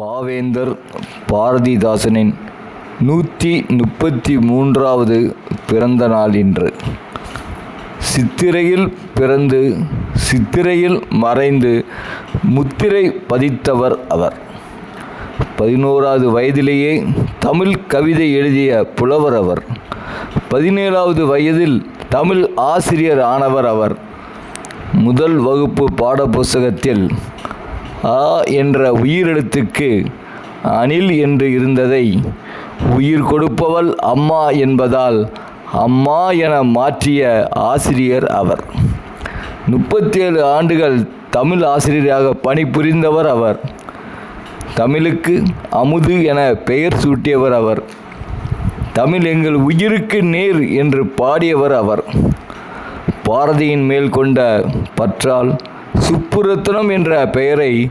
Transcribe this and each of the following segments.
பாவேந்தர் பாரதிதாசனின் நூற்றி முப்பத்தி மூன்றாவது பிறந்த நாள் இன்று. சித்திரையில் பிறந்து சித்திரையில் மறைந்து முத்திரை பதித்தவர் அவர். பதினோராவது வயதிலேயே தமிழ் கவிதை எழுதிய புலவர் அவர். பதினேழாவது வயதில் தமிழ் ஆசிரியர் ஆனவர் அவர். முதல் வகுப்பு பாடப்புஸ்தகத்தில் ஆ என்ற உயிரெழுத்துக்கு அணில் என்று இருந்ததை உயிர் கொடுப்பவள் அம்மா என்பதால் அம்மா என மாற்றிய ஆசிரியர் அவர். முப்பத்தேழு ஆண்டுகள் தமிழ் ஆசிரியராக பணிபுரிந்தவர் அவர். தமிழுக்கு அமுது என பெயர் சூட்டியவர் அவர். தமிழ் எங்கள் உயிருக்கு நேர் என்று பாடியவர் அவர். பாரதியின் மேல் கொண்ட பற்றால் சுப்புரத்னம் என்ற பெயரை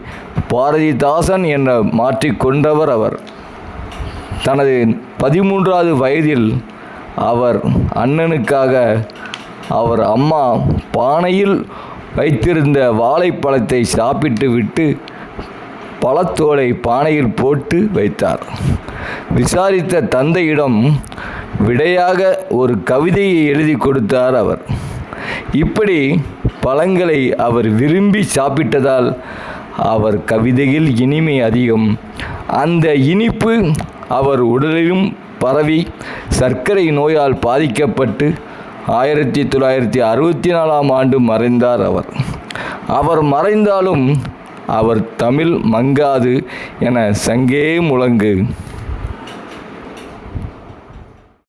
பாரதிதாசன் என மாற்றிக்கொண்டவர் அவர். தனது பதிமூன்றாவது வயதில் அவர் அண்ணனுக்காக அவர் அம்மா பானையில் வைத்திருந்த வாழைப்பழத்தை சாப்பிட்டு விட்டு பழத்தோலை பானையில் போட்டு வைத்தார். விசாரித்த தந்தையிடம் விடையாக ஒரு கவிதையை எழுதி கொடுத்தார் அவர். இப்படி பழங்களை அவர் விரும்பி சாப்பிட்டதால் அவர் கவிதையில் இனிமை அதிகம். அந்த இனிப்பு அவர் உடலிலும் பரவி சர்க்கரை நோயால் பாதிக்கப்பட்டு ஆயிரத்தி தொள்ளாயிரத்தி அறுபத்தி நாலாம் ஆண்டு மறைந்தார் அவர். அவர் மறைந்தாலும் அவர் தமிழ் மங்காது என சங்கே முழங்கு.